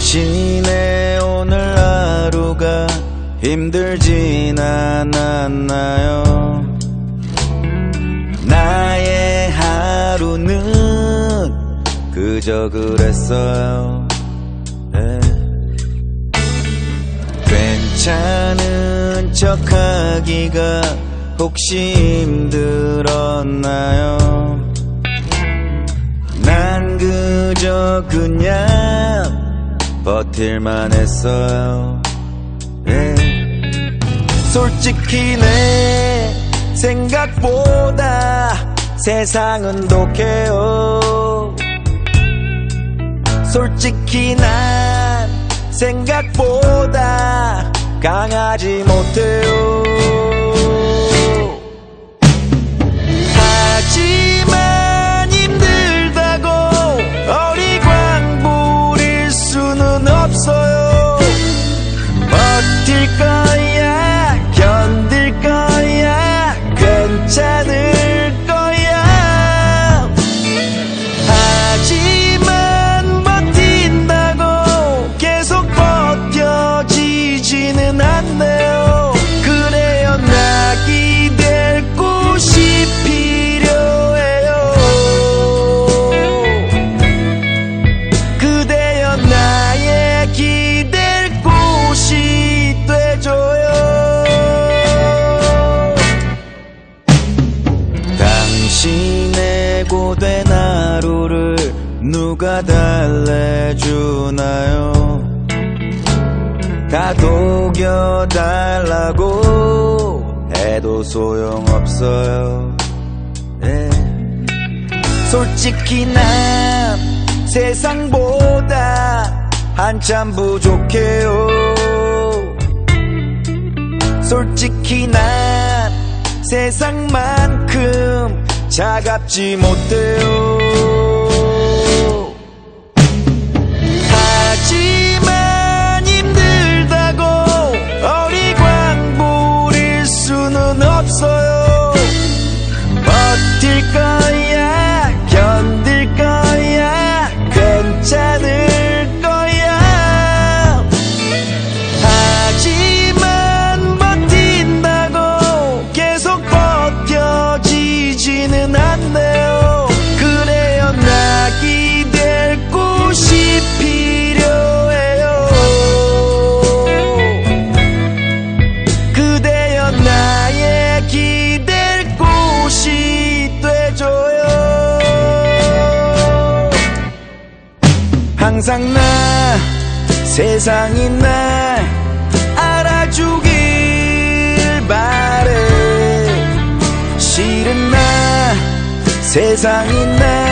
당신의 오늘 하루가 힘들진 않았나요? 나의 하루는 그저 그랬어요. 네. 괜찮은 척 하기가 혹시 힘들었나요? 난 그저 그냥 버틸만 했어요. 네. 솔직히 내 생각보다 세상은 독해요. 솔직히 난 생각보다 강하지 못해요. 하지 고된 하루를 누가 달래주나요 다 녹여달라고 해도 소용없어요 예. 솔직히 난 세상보다 한참 부족해요. 솔직히 난 세상만큼 차갑지 못해요. 항상 나 세상이 날 알아주길 바래. 실은 나 세상이 날